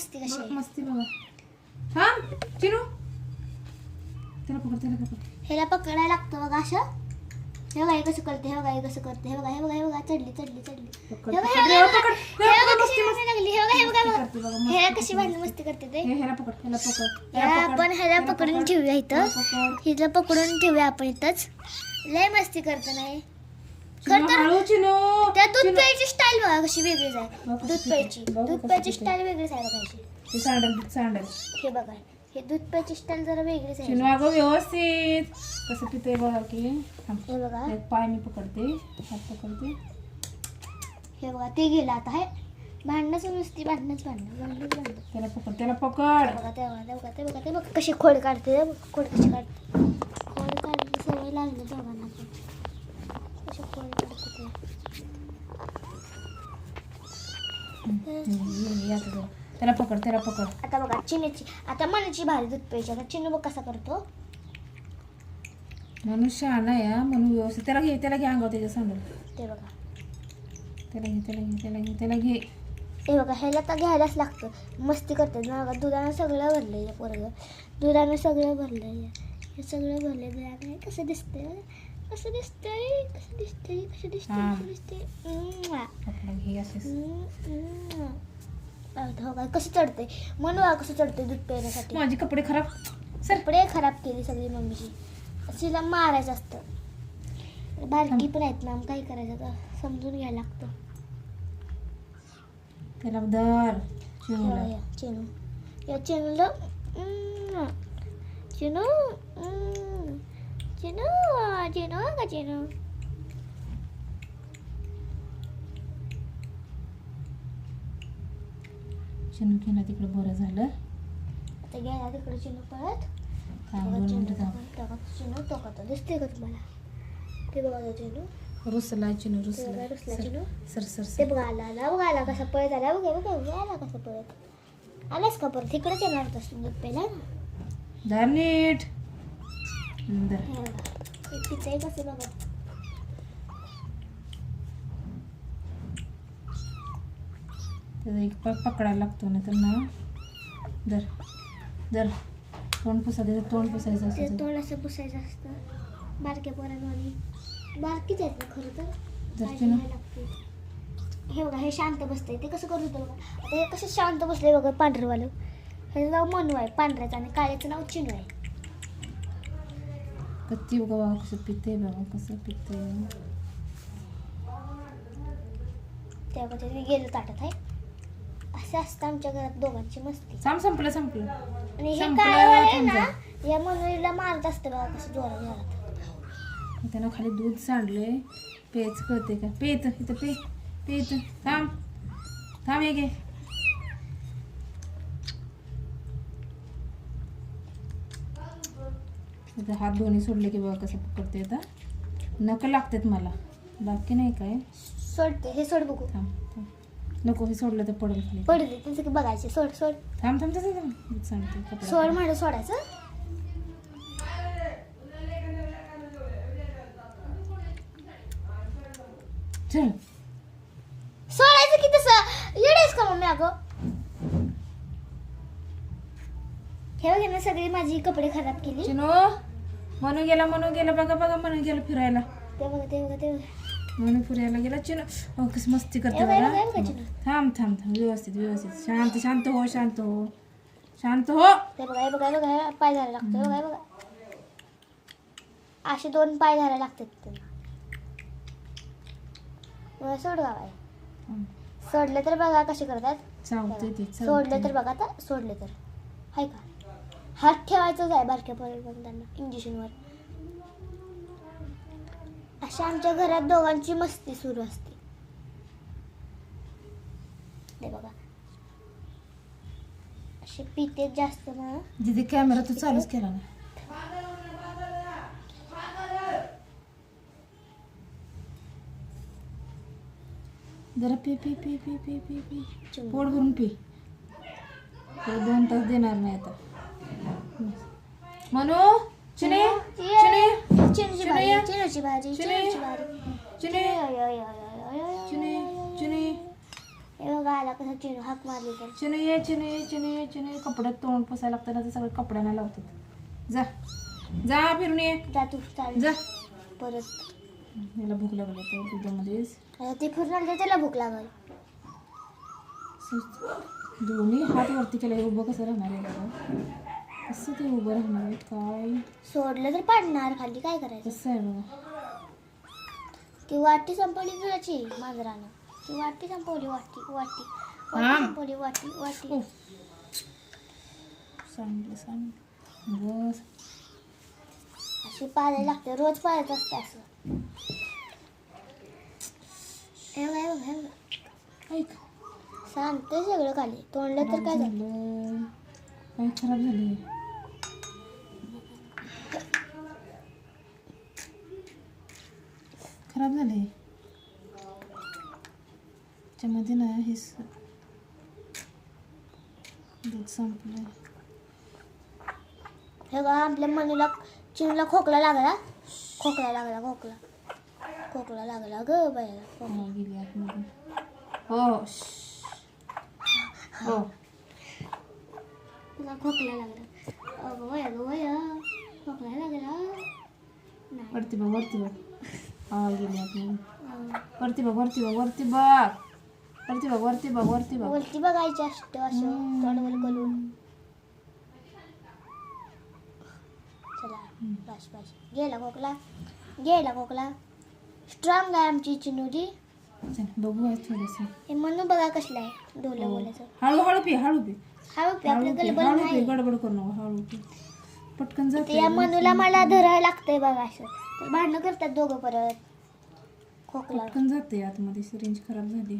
मस्ती कशी बघ आहे. मस्ती बघा. थांब चिनू. त्याला पकड त्याला पकड. ह्याला पकडायला लागतं बघा असं. हे बघा हे कसं करते हे बघा हे कसं करते हे बघा हे बघा हे बघा चढली चढली चढली. पकड हे बघा, पकड. हे बघा, पकड हे बघा पकड कशी मस्ती. भांडणं लागली हे बघा हे बघा. हे करते बघा, बघा मस्ती करते. कशी भांडणं मस्ती करते ते? हे ह्याला पकड ह्याला पकड या ह्याला पकड, आपण ह्याला पकडून पकड, ठेवूया इथं ह्याला पकड. हिला पकडून ठेवूया आपण इथंच. लय मस्ती करतो नाही खरं तर हळू चिनू त्या दूध चिनू. प्यायची स्टाईल बघा कशी वेगळीच आहे बघ दूध. प्यायची. बघ दूध प्यायची. स्टाईल वेगळीच आहे बघायची ते सांडल दूध सांडल. हे बघा. हे दूध प्यायची स्टाईल जरा वेगळीच चिनू आहे अगं व्यवस्थित. कसं पिते बघा की. थांब. हे बघा. एक पाय मी पकडते. हात पकडते. हे बघा ते गेलं आता हे. भांडणच नुसती भांडणच भांडणं भांडणच भांडणं. त्याला पकड त्याला पकड. बघा ते बघा ते बघा ते बघा ते बघा. कशी खोड काढते ते बघा, खोड कशी काढते. खोड काढली सवय लागली दोघांना पण त्याला पकड त्याला पकड. आता बघा चिनीची आता मनाची भारी दूध प्यायची. आता चिनू बघ कसा करतो. म्हणून शहाणा आहे हा, म्हणून व्यवस्थित. त्याला घे त्याला घे अंगावर त्याच्या सांडल ते बघा. त्याला घे त्याला घे त्याला घे त्याला घे. हे बघा ह्याला तर घ्यायलाच लागतं. मस्ती करते ना बघा दुधानं सगळं भरलं आहे पोरगं. दुधानं सगळं भरलं आहे हे सगळं भरलं दुधानं कसं दिसतंय. कसं दिसतंय कसं दिसतंय कसं दिसतंय. कसं दिसतंय कसं चढतंय म्हणून कसं चढतंय दूध प्यायण्यासाठी माझे कपडे खराब सर कपडे खराब केली सगळी मम्मीची तिला मारायचं असतं बारकी पण आहेत ना काय करायचं आता समजून घ्यायला लागतं त्याला दर चेनू या चेनूला चेनू mm, चेनू चेनू का चेनू चिनू केला तिकडे बरं झालं आता घ्यायला तिकडे चेनू पळत चेनू तो का दिसते का तुम्हाला ते बघा चेनू रुसला चिनू रुसला रुसला चेनू सर सर ते बघा आला आला बघा आला कसा पळत आला बघा बघा बघा आला कसा पळत आलास का परत इकडेच येणार होतास दूध प्यायला ना नीट हे पिचाई कसं बघा त्याचा एक पाय पकडायला लागतो ना तर ना दर दर तोंड पुसा त्याचं तोंड पुसायचं असतं. तोंड असं पुसायचं असतं. बारक्या पोरांवानी बारकीच आहेत ना खरं तर. हे बघा हे शांत बसतंय. ते कसं करत होतं बघा. आता हे कसं शांत बसलंय बघा पांढरवालं. ह्याचं नाव मनू आहे पांढऱ्याचं. आणि काळ्याचं नाव चिनू आहे. बघा बाबा कसं पिते बाबा कसं पिते तेव्हा ते गेलं ताटत आहे असं असतं आमच्या घरात दोघांची मस्ती. सांग संपलं संपलं. आणि हे संपलं काळवालं आहे ना. या मनुला मारत असतं बघा कसं जोरात जोरात. त्यानं खाली दूध सांडले पेच कळते का? पेत इथं पे पेत थांब. थांब हे घे. इथं हात दोन्ही सोडले की बघा कसं पकडते आता. नक लागतात मला. बाकी नाही काय. सोडते. हे सोड बघू. थांब थांब. नको हे सोडलं तर पडेल खाली. पडले त्यांचं की बघायचे. सोड सोड. थांब थांब. दूध सांडते सोड. म्हणून सोडायचं. चल. सोडायचं की तसं. येडेच का मम्मी अगं? हे बघ ना सगळी माझी कपडे खराब केली. चिनो म्हणून गेला म्हणून गेला बघा बघा म्हणून गेला फिरायला. ते बघा ते बघा ते बघा. म्हणून फिरायला गेला चिनो. हो कसं मस्ती करते बघा. चिनो. थांब थांब थांब व्यवस्थित व्यवस्थित. शांत शांत हो शांत हो. शांत हो. ते बघा हे बघा हे बघा हे पाय धरायला लागतो हे बघा हे बघा. असे दोन पाय धरायला लागतात त्यांना. बघा, सोड गाव आहे हं. सोडले तर बघा कसे करतात. चावते ते सोडले तर बघा आता सोडले तर. हाय का? हात ठेवायचंच आहे बारक्या त्यांना इंजेक्शनवर अशा आमच्या घरात दोघांची मस्ती सुरू असते ते बघा असे पिते जास्त ना दिदी कॅमेरा तू चालूच केला ना जरा पी पी पी पी पी पी पी. पोट भरून पी दोन तास देणार नाही आता म्हणू चिने चिने चिनूची चिने. भाजी चिनूची भाजी चिने. चिनूची भाजी चिने चिने चिने हे बघा आला कसं चिनू हाक मारली तर चिनू ये चिनू चिनू चिनू कपड्यात तोंड पुसायला लागतं ना ते सगळे कपड्यांना लावतात जा जा फिरून ये जा तू चाल जा परत याला भूक लागली तर दुधामध्येच ते फिरून त्याला भूक लागल दोन्ही हात वरती केले उभं कसं राहणार आहे कसं ते उभं राहणार काय? सोडलं तर पाडणार खाली काय करायचं? कसं आहे बघा. ती वाटी संपवली तुझ्याची मांजरानं. ती वाटी संपवली वाटी वाटी. वाटी. संपवली वाटी वाटी. उफ. सांडलं सांडलं बस. अशी पाळायला लागते रोज पाळत असते असं. हे बघा, हे बघा, हे बघा. ऐक. सांगते सगळं खाली. तोंडलं तर काय झालं? झालं. काय खराब झाले खराब झाले? त्याच्यामध्ये ना हे दूध संपलं हे बघा आपल्या मनीला चिनूला खोकला लागला. खोकला लागला खोकला. खोकला लागला ग बायाला. हो गेली आतमध्ये. हो. हो. खोकला लागला. अगं वया ग वया खोकला लागला. वरती बघ वरती बघ हा गेली आतमध्ये अं, वरती बघ वरती बघ वरती बघ. वरती बघ वरती बघ वरती बघ. वरती बघायची असतं असं करून. चला बस बस. गेला खोकला गेला खोकला. स्ट्रॉंग आहे आमची चिनुरी चल बघू थोडंसं. हे म्हणून बघा कसलं आहे हो. बोलायचं. हळू हळू पी हळू पी. हळू पे हळू आपलं पी गलबल हळू पी नाही. गडबड करू नको हळू पी. पटकन जाते या मनूला मला धरायला लागतंय बघा असं. भांडणं करतात दोघं परत. खोकला. पटकन जाते आतमध्ये सिरिंज खराब झाली.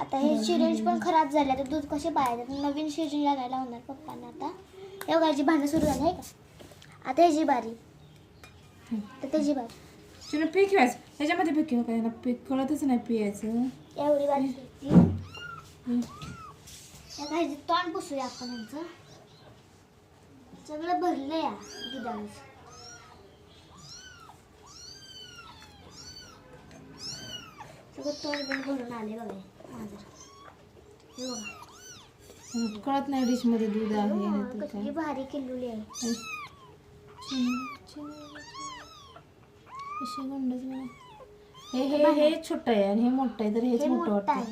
आता हे सिरिंज पण खराब झाले तर दूध कसे पाहायचं नवीन सिरिंज लागायला होणार पप्पांना आता. हे बघायची भांडणं सुरू झाली आहे का? आता ह्याची बारी. तर त्याची बारी. चिन्ह पी खेळायचं ह्याच्यामध्ये पी खेळ काय पी कळतच नाही पियायचं. एवढी बारी घेतली. या काही तोंड पुसूया आपण यांचं सगळं भरलं या दुधानं सगळं तोंड पण भरून आले बघा माझं हे बघा. कळत नाही डिशमध्ये दूध आहे कसली भारी किल्लुली आहे. कशी गंडच. हे हे हे छोटं आहे आणि हे मोठं आहे तर हेच हे मोठं वाटतं.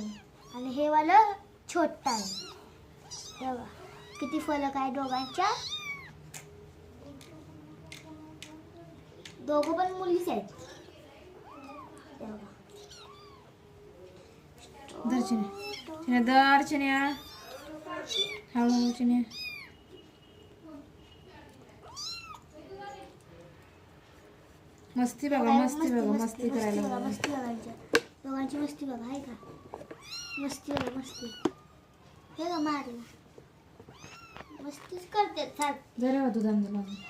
आणि हे वालं छोटं आहे. बघा. किती फरक आहे दोघांच्या? दोघं पण मुलीच आहेत. धर चिन्ह चिन्ह दर चिन्या. हळूहळू चिन्या. मस्ती बघा मस्ती बघा मस्ती करायला. मस्ती बघायची. दोघांची मस्ती बघा आहे का? मस्ती बघा मस्ती. हे का मारलं मस्तीच करते जरा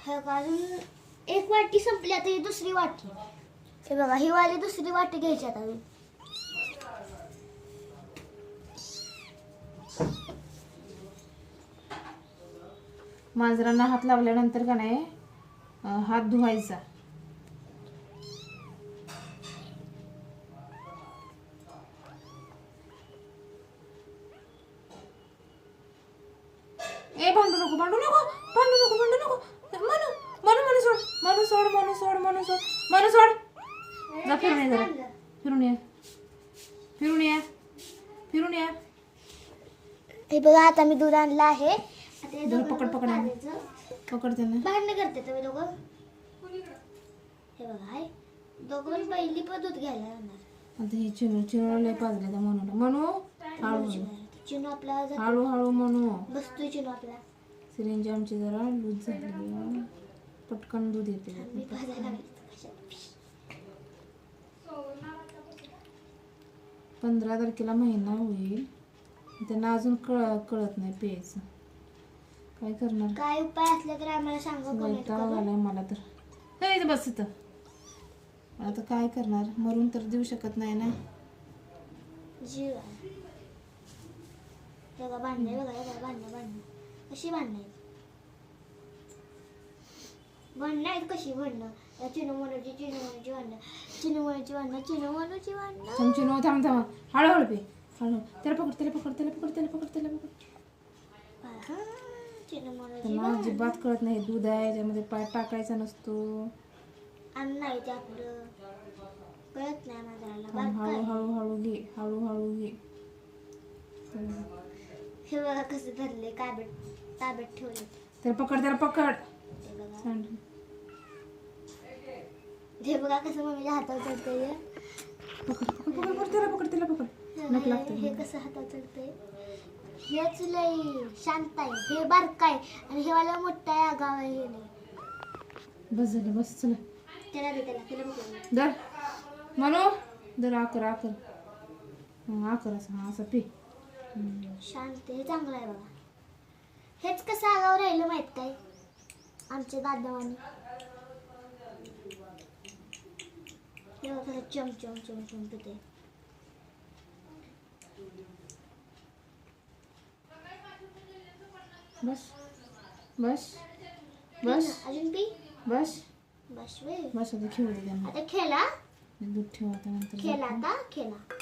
हे का अजून एक वाटी संपली आता ही दुसरी वाटी. हे बघा ही वाली दुसरी वाटी घ्यायची आता मांजरांना हात लावल्यानंतर का नाही हात धुवायचा. ए भांडू नको भांडू नको भांडू नको भांडू नको. मनू मनू मनू सोड मनू सोड मनू सोड मनू सोड मनू सोड. जा फिरून ये जरा. फिरून ये. फिरून ये. फिरून ये. हे बघा आता मी दूध आणलं आहे. आता हे पकड, पकड. काढायचं. पकड त्यांना भांडणं करते तुम्ही दोघं. हे बघा हाय. दोघं पण पहिली पण दूध घ्यायला जाणार आता ही चिनू चिनू लय पाजले त्या म्हणून म्हणू हळू चिनू आपला जा- हळू हळू म्हणू बसतोय चिनू आपला. सिरिंज आमची जरा लूज झाली. पटकन दूध येते. मी लागले. पंधरा तारखेला महिना होईल. त्यांना अजून कळ कळत नाही प्यायचं. काय करणार? काय उपाय असले तर आम्हाला सांगा मला तर. नाही बस इथं. आता काय करणार? मरून तर देऊ शकत नाही ना? बघा भांडणे बघा भांडणं भांडणं कशी भांडणं भांडणं आहेत कशी भांडणं? चिनू मनूची चिनू मनूची भांडणं. चिनू मनूची भांडणं चिनू मनूची भांडणं. थांब चिनू थांब थांब. हळूहळू पे. हळू त्याला पकड त्याला पकड त्याला पकड त्याला पकड त्याला पकड हा, त्यांना अजिबात कळत नाही दूध आहे याच्यामध्ये पाय टाकायचा नसतो कळत नाही. हळू हळू हळू घे हळू हळू घे हे बघा कसं धरले काब्यात ताब्यात ठेवले त्याला पकड त्याला पकड. हे बघा कसं मम्मीच्या हातावर चढतंय पकड पकड पकड पकड त्याला पकड त्याला पकड हे लागतं हे कसं हातावर चढतंय हेच लय शांत आहे. हे बारक आहे. आणि हे वाला मोठा आहे आगाव आहे हे नाही. बस झालं बस चला. त्याला दे त्याला. त्याला बघू दर म्हणू दर आकर आकर हं, आकर असं हा असं पी. शांत हे चांगलं आहे बघा. हेच कसं आगाव राहिलं माहीत काय? आमच्या दादावानी. हे बघा कसं चम चम चम चम पिते बस बस बस अजून पी बस बस बस आता खेळू दे त्यांना. आता खेळा. दूध ठेवा खेळा आता खेळा.